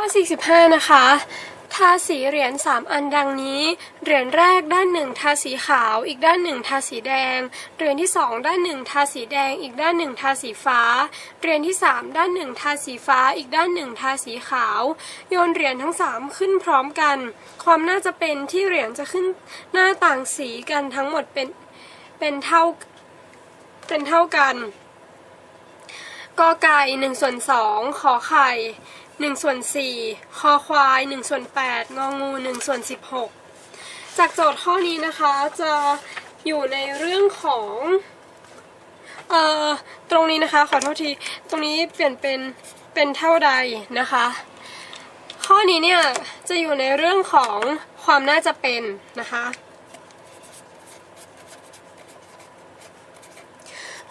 ข้อ 45 นะคะ ทาสีเหรียญ3อันดังนี้ เหรียญแรกด้านหนึ่งทาสีขาว อีกด้านหนึ่งทาสีแดง เหรียญที่2ด้านหนึ่งทาสีแดง อีกด้านหนึ่งทาสีฟ้า เหรียญที่3ด้านหนึ่งทาสีฟ้า อีกด้านหนึ่งทาสีขาว โยนเหรียญทั้ง3ขึ้นพร้อมกัน ความน่าจะเป็นที่เหรียญจะขึ้นหน้าต่างสีกันทั้งหมดเป็นเป็นเท่าเป็นเท่ากันกอไก่หนึ่งส่วนสองขอไข่ หนึ่งส่วนสี่คอควายหนึ่งส่วนแปดงองูหนึ่งส่วนสิบหกจากโจทย์ข้อนี้นะคะจะอยู่ในเรื่องของเอ่อตรงนี้นะคะขอโทษทีตรงนี้เปลี่ยนเป็นเป็นเท่าใดนะคะ ข้อนี้เนี่ยจะอยู่ในเรื่องของความน่าจะเป็นนะคะ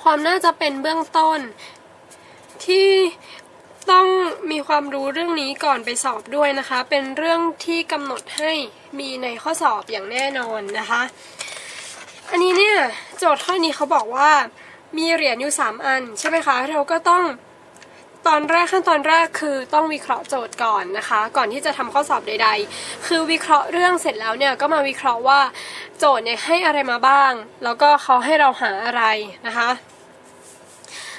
ความน่าจะเป็นเบื้องต้น ความรู้เรื่องนี้ก่อนไปสอบด้วยนะคะ เป็นเรื่องที่กำหนดให้มีในข้อสอบอย่างแน่นอนนะคะ อันนี้เนี่ยโจทย์ข้อนี้เขาบอกว่ามีเหรียญอยู่ 3 อัน ใช่ไหมคะ เราก็ต้องตอนแรกขั้นตอนแรกคือต้องวิเคราะห์โจทย์ก่อนนะคะ ก่อนที่จะทำข้อสอบใด ๆ คือวิเคราะห์เรื่องเสร็จแล้วเนี่ยก็มาวิเคราะห์ว่าโจทย์เนี่ยให้อะไรมาบ้าง แล้วก็เขาให้เราหาอะไรนะคะ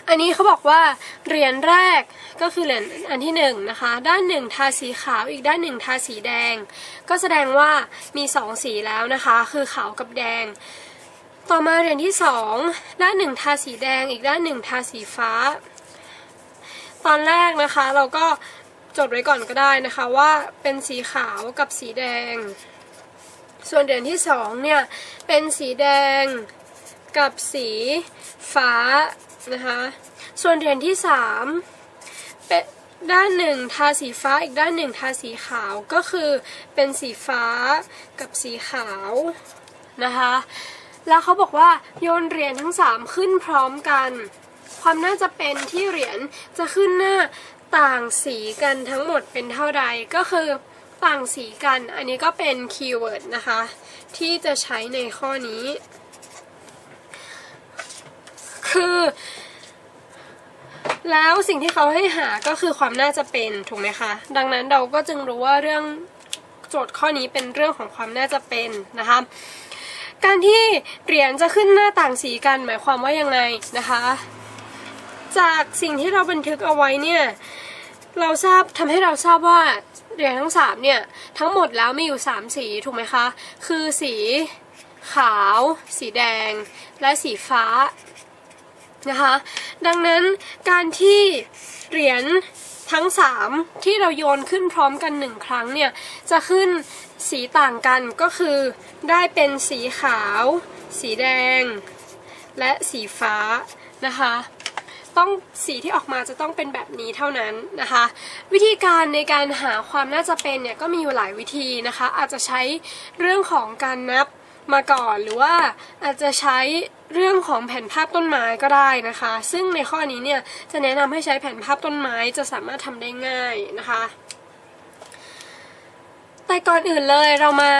อันนี้เขาบอกว่าเหรียญแรกก็คือเหรียญอันที่หนึ่งนะคะ ด้านหนึ่งทาสีขาวอีกด้านหนึ่งทาสีแดง ก็แสดงว่ามีสองสีแล้วนะคะ คือขาวกับแดง ต่อมาเหรียญที่สองด้านหนึ่งทาสีแดง อีกด้านหนึ่งทาสีฟ้า ตอนแรกนะคะเราก็จดไว้ก่อนก็ได้นะคะว่าเป็นสีขาวกับสีแดง ส่วนเหรียญที่สองเนี่ยเป็นสีแดงกับสีฟ้า นะคะ ส่วนเหรียญที่สามเป็นด้านหนึ่งทาสีฟ้าอีกด้านหนึ่งทาสีขาวก็คือเป็นสีฟ้ากับสีขาวนะคะ แล้วเขาบอกว่าโยนเหรียญทั้งสามขึ้นพร้อมกัน ความน่าจะเป็นที่เหรียญจะขึ้นหน้าต่างสีกันทั้งหมดเป็นเท่าใดก็คือต่างสีกัน อันนี้ก็เป็นคีย์เวิร์ดนะคะ ที่จะใช้ในข้อนี้ คือ แล้วสิ่งที่เขาให้หาก็คือความน่าจะเป็นถูกไหมคะ ดังนั้นเราก็จึงรู้ว่าเรื่องโจทย์ข้อนี้เป็นเรื่องของความน่าจะเป็นนะคะการที่เหรียญจะขึ้นหน้าต่างสีกันหมายความว่ายังไงนะคะ จากสิ่งที่เราบันทึกเอาไว้เนี่ยเราทราบทำให้เราทราบว่าเหรียญทั้งสามเนี่ยทั้งหมดแล้วมีอยู่สามสีถูกไหมคะ คือสีขาว สีแดง และสีฟ้า นะคะ ดังนั้นการที่เหรียญทั้ง 3 ที่เราโยนขึ้นพร้อมกันหนึ่งครั้งเนี่ย จะขึ้นสีต่างกันก็คือได้เป็นสีขาว สีแดง และสีฟ้านะคะ ต้องสีที่ออกมาจะต้องเป็นแบบนี้เท่านั้นนะคะ วิธีการในการหาความน่าจะเป็นเนี่ยก็มีอยู่หลายวิธีนะคะ อาจจะใช้เรื่องของการนับมาก่อนหรือว่าอาจจะใช้ เรื่องของแผ่นภาพต้นไม้ก็ได้นะคะ ซึ่งในข้อนี้เนี่ยจะแนะนำให้ใช้แผ่นภาพต้นไม้จะสามารถทำได้ง่ายนะคะ แต่ก่อนอื่นเลยเรามา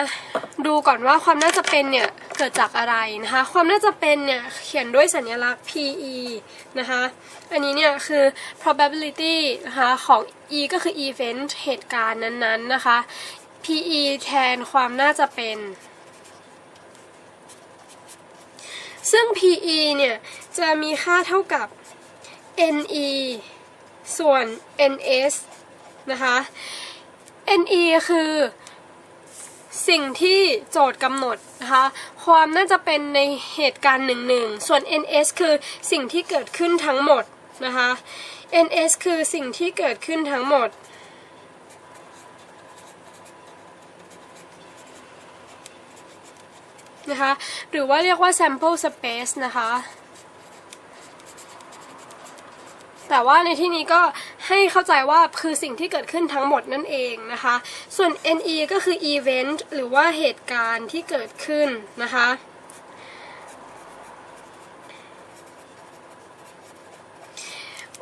ดูก่อนว่าความน่าจะเป็นเนี่ยเกิดจากอะไรนะคะ ความน่าจะเป็นเนี่ยเขียนด้วยสัญลักษณ์ PE นะคะ อันนี้เนี่ยคือ probability นะคะของ E ก็คือ event เหตุการณ์นั้นๆนะคะ PE แทนความน่าจะเป็น ซึ่ง PE เนี่ย จะมีค่าเท่ากับ NE ส่วน NS นะคะ NE คือสิ่งที่โจทย์กำหนดนะคะ ความน่าจะเป็นในเหตุการณ์หนึ่งหนึ่งส่วน NS คือสิ่งที่เกิดขึ้นทั้งหมดนะคะ NS คือสิ่งที่เกิดขึ้นทั้งหมด นะคะ หรือว่าเรียกว่า sample space นะคะ แต่ว่าในที่นี้ก็ให้เข้าใจว่าคือสิ่งที่เกิดขึ้นทั้งหมดนั่นเองนะคะ ส่วน NE ก็คือ event หรือว่าเหตุการณ์ที่เกิดขึ้นนะคะ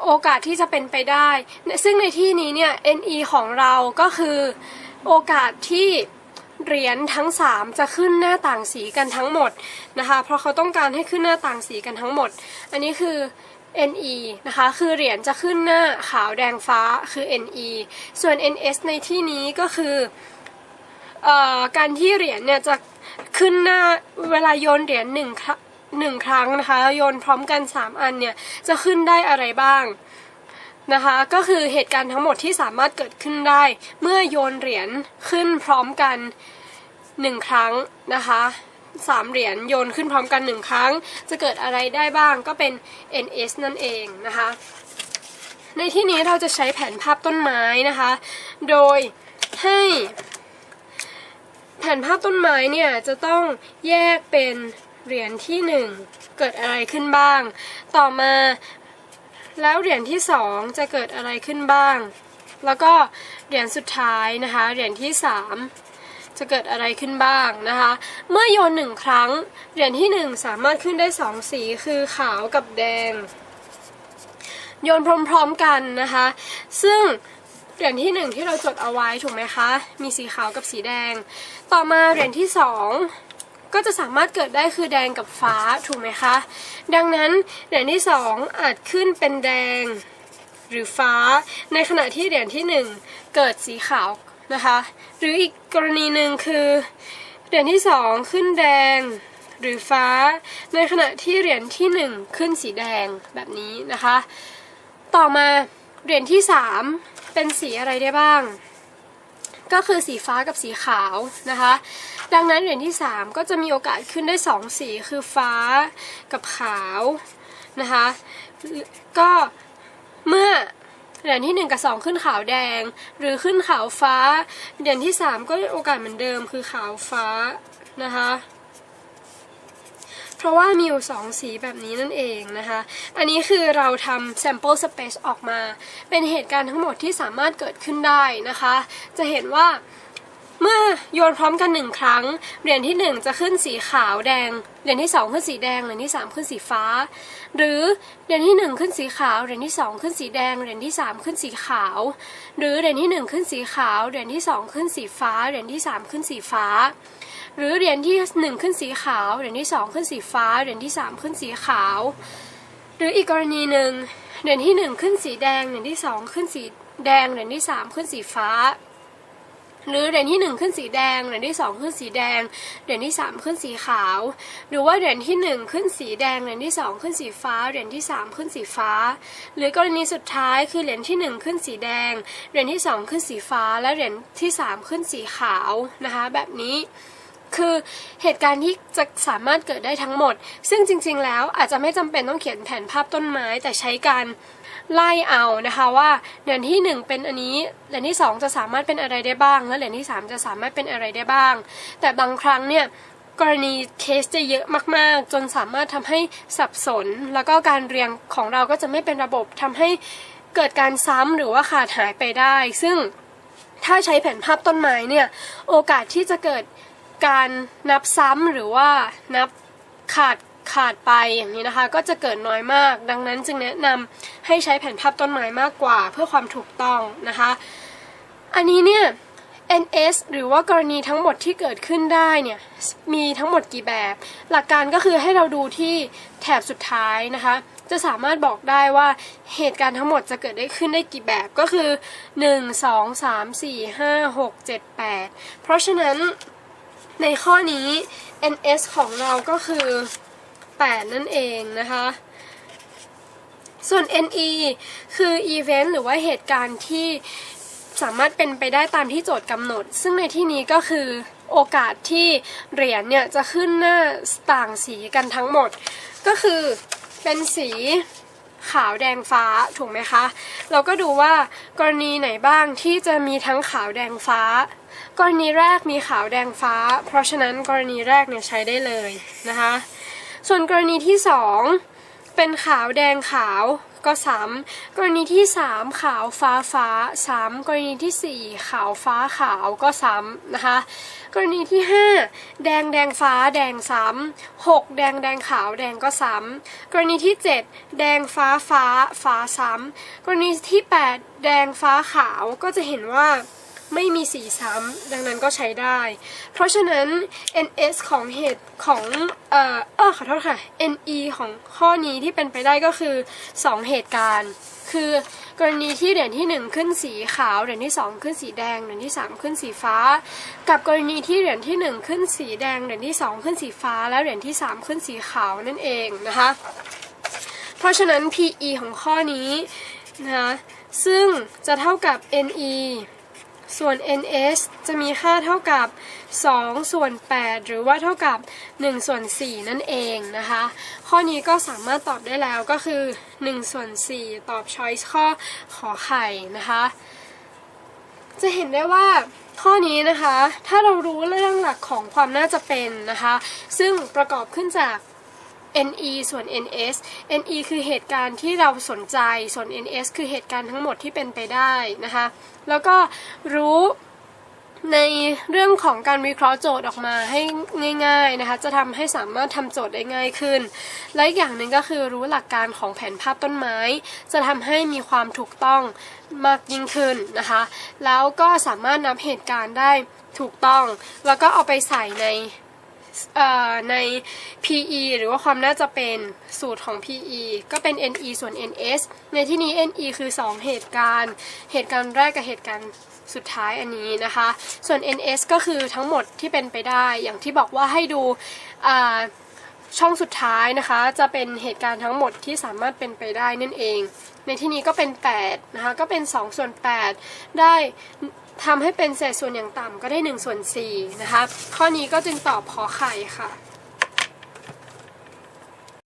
โอกาสที่จะเป็นไปได้ ซึ่งในที่นี้เนี่ย NE ของเราก็คือโอกาสที่ เหรียญทั้ง 3 จะขึ้นหน้าต่างสีกันทั้งหมดนะคะ เพราะเขาต้องการให้ขึ้นหน้าต่างสีกันทั้งหมด อันนี้คือ NE นะคะ คือเหรียญจะขึ้นหน้าขาวแดงฟ้าคือ NE ส่วน NS ในที่นี้ก็คือออการที่เหรียญเนี่ยจะขึ้นหน้าเวลาโยนเหรียญหนึ่งครั้งหนึ่งครั้งนะคะโยนพร้อมกัน 3 อันเนี่ยจะขึ้นได้อะไรบ้างนะคะ ก็คือเหตุการณ์ทั้งหมดที่สามารถเกิดขึ้นได้ เมื่อโยนเหรียญขึ้นพร้อมกัน 1ครั้งนะคะสามเหรียญโยนขึ้นพร้อมกัน1ครั้ง จะเกิดอะไรได้บ้างก็เป็น NS นั่นเองนะคะ ในที่นี้เราจะใช้แผนภาพต้นไม้นะคะ โดยให้แผนภาพต้นไม้เนี่ยจะต้องแยกเป็นเหรียญที่ 1 เกิดอะไรขึ้นบ้าง ต่อมาแล้วเหรียญที่ 2 จะเกิดอะไรขึ้นบ้าง แล้วก็เหรียญสุดท้ายนะคะเหรียญที่ 3 จะเกิดอะไรขึ้นบ้างนะคะ เมื่อโยนหนึ่งครั้ง เหรียญที่1สามารถขึ้นได้2สีคือขาวกับแดง โยนพร้อมๆกันนะคะ ซึ่งเหรียญที่หนึ่งที่เราจดเอาไว้ถูกไหมคะ มีสีขาวกับสีแดง ต่อมาเหรียญที่สองก็จะสามารถเกิดได้คือแดงกับฟ้าถูกไหมคะ ดังนั้นเหรียญที่สองอาจขึ้นเป็นแดงหรือฟ้า ในขณะที่เหรียญที่หนึ่งเกิดสีขาว นะคะ หรืออีกกรณีหนึ่งคือเหรียญที่สองขึ้นแดงหรือฟ้า ในขณะที่เหรียญที่หนึ่งขึ้นสีแดงแบบนี้นะคะ ต่อมาเหรียญที่ 3 เป็นสีอะไรได้บ้าง ก็คือสีฟ้ากับสีขาวนะคะ ดังนั้นเหรียญที่ 3 ก็จะมีโอกาสขึ้นได้ 2 สีคือฟ้ากับขาวนะคะ ก็เมื่อ เหรียญที่ 1 กับ 2 ขึ้นขาวแดง หรือขึ้นขาวฟ้า เหรียญที่ 3 ก็โอกาสเหมือนเดิมคือขาวฟ้านะคะเพราะว่ามีอยู่สองสีแบบนี้นั่นเองนะคะ อันนี้คือเราทำ sample space ออกมา เป็นเหตุการณ์ทั้งหมดที่สามารถเกิดขึ้นได้นะคะ จะเห็นว่า เมื่อโยนพร้อมกันหนึ่งครั้ง เหรียญที่1จะขึ้นสีขาวแดง เหรียญที่2ขึ้นสีแดง เหรียญที่3ขึ้นสีฟ้า หรือเหรียญที่1ขึ้นสีขาว เหรียญที่2ขึ้นสีแดง เหรียญที่3ขึ้นสีขาว หรือเหรียญที่1ขึ้นสีขาว เหรียญที่2ขึ้นสีฟ้า เหรียญที่3ขึ้นสีฟ้า หรือเหรียญที่1ขึ้นสีขาว เหรียญที่2ขึ้นสีฟ้า เหรียญที่3ขึ้นสีขาว หรืออีกกรณีหนึ่งเหรียญที่1ขึ้นสีแดง เหรียญที่2ขึ้นสีแดง เหรียญที่3ขึ้นสีฟ้า หรือเหรียญที่ 1 ขึ้นสีแดงเหรียญที่ 2 ขึ้นสีแดงเหรียญที่ 3 ขึ้นสีขาว หรือว่าเหรียญที่ 1 ขึ้นสีแดงเหรียญที่ 2 ขึ้นสีฟ้าเหรียญที่ 3 ขึ้นสีฟ้า หรือกรณีสุดท้ายคือเหรียญที่ 1 ขึ้นสีแดงเหรียญที่ 2 ขึ้นสีฟ้า และเหรียญที่ 3 ขึ้นสีขาวนะคะ แบบนี้คือเหตุการณ์ที่จะสามารถเกิดได้ทั้งหมด ซึ่งจริง ๆ แล้วอาจจะไม่จำเป็นต้องเขียนแผนภาพต้นไม้แต่ใช้การ ไล่เอานะคะว่าเหรียญที่ 1 เป็นอันนี้เหรียญที่ 2 จะสามารถเป็นอะไรได้บ้าง และเหรียญที่ 3 จะสามารถเป็นอะไรได้บ้าง แต่บางครั้งเนี่ยกรณีเคสจะเยอะมากๆ จนสามารถทำให้สับสน แล้วก็การเรียงของเราก็จะไม่เป็นระบบทำให้เกิดการซ้ำหรือว่าขาดหายไปได้ ซึ่งถ้าใช้แผนภาพต้นไม้เนี่ยโอกาสที่จะเกิดการนับซ้ำหรือว่านับขาด ขาดไปอย่างนี้นะคะ ก็จะเกิดน้อยมาก ดังนั้นจึงแนะนำให้ใช้แผนภาพต้นไม้มากกว่า เพื่อความถูกต้องนะคะ อันนี้เนี่ย NS หรือว่ากรณีทั้งหมดที่เกิดขึ้นได้เนี่ยมีทั้งหมดกี่แบบ หลักการก็คือให้เราดูที่แถบสุดท้ายนะคะ จะสามารถบอกได้ว่าเหตุการณ์ทั้งหมดจะเกิดได้ขึ้นได้กี่แบบก็คือ 1 2 3 4 5 6 7 8 เพราะฉะนั้นในข้อนี้ NS ของเราก็คือ 8 นั่นเองนะคะ ส่วน NE คือ event หรือว่าเหตุการณ์ที่สามารถเป็นไปได้ตามที่โจทย์กำหนด ซึ่งในที่นี้ก็คือโอกาสที่เหรียญเนี่ยจะขึ้นหน้าต่างสีกันทั้งหมด ก็คือเป็นสีขาวแดงฟ้าถูกไหมคะ เราก็ดูว่ากรณีไหนบ้างที่จะมีทั้งขาวแดงฟ้า กรณีแรกมีขาวแดงฟ้า เพราะฉะนั้นกรณีแรกเนี่ยใช้ได้เลยนะคะ ส่วนกรณีที่สองเป็นขาวแดงขาวก็ซ้ำกรณีที่สามขาวฟ้าฟ้าซ้ำกรณีที่สี่ขาวฟ้าขาวก็ซ้ำนะคะ กรณีที่ห้าแดงแดงฟ้าแดงซ้ำหกแดงแดงขาวแดงก็ซ้ำ กรณีที่เจ็ดแดงฟ้าฟ้าฟ้าซ้ำ กรณีที่แปดแดงฟ้าขาวก็จะเห็นว่า ไม่มีสีซ้ำดังนั้นก็ใช้ได้ เพราะฉะนั้น ns ของเหตุของเอ่อเออขอโทษค่ะ ne ของข้อนี้ที่เป็นไปได้ก็คือ 2 เหตุการณ์ คือกรณีที่เหรียญที่ 1 ขึ้นสีขาวเหรียญที่ 2 ขึ้นสีแดงเหรียญที่ 3 ขึ้นสีฟ้า กับกรณีที่เหรียญที่ 1 ขึ้นสีแดงเหรียญที่ 2 ขึ้นสีฟ้า และเหรียญที่ 3 ขึ้นสีขาวนั่นเองนะคะเพราะฉะนั้น PE ของข้อนี้นะคะซึ่งจะเท่ากับ NE ส่วน NS จะมีค่าเท่ากับ 2 ส่วน 8 หรือว่าเท่ากับ 1 ส่วน 4 นั่นเองนะคะ ข้อนี้ก็สามารถตอบได้แล้วก็คือ 1 ส่วน 4 ตอบ choice ข้อขอไข่นะคะ จะเห็นได้ว่าข้อนี้นะคะ ถ้าเรารู้เรื่องหลักของความน่าจะเป็นนะคะ ซึ่งประกอบขึ้นจาก NE ส่วน NS NE คือเหตุการณ์ที่เราสนใจ ส่วน NS คือเหตุการณ์ทั้งหมดที่เป็นไปได้นะคะ แล้วก็รู้ในเรื่องของการวิเคราะห์โจทย์ออกมาให้ง่ายๆนะคะ จะทำให้สามารถทำโจทย์ได้ง่ายขึ้น และอีกอย่างหนึ่งก็คือรู้หลักการของแผนภาพต้นไม้ จะทำให้มีความถูกต้องมากยิ่งขึ้นนะคะ แล้วก็สามารถนับเหตุการณ์ได้ถูกต้อง แล้วก็เอาไปใส่ใน ใน PE หรือว่าความน่าจะเป็นสูตรของ PE ก็เป็น NE ส่วน NS ในที่นี้ NE คือ 2 เหตุการณ์ เหตุการณ์แรกกับเหตุการณ์สุดท้ายอันนี้นะคะ ส่วน NS ก็คือทั้งหมดที่เป็นไปได้ อย่างที่บอกว่าให้ดูช่องสุดท้ายนะคะ จะเป็นเหตุการณ์ทั้งหมดที่สามารถเป็นไปได้นั่นเอง ในที่นี้ก็เป็น8นะคะ ก็เป็น 2 ส่วน 8 ได้ ทำให้เป็นเศษส่วนอย่างต่ำก็ได้1ส่วน4นะคะ ข้อนี้ก็จึงตอบขอไข่ค่ะ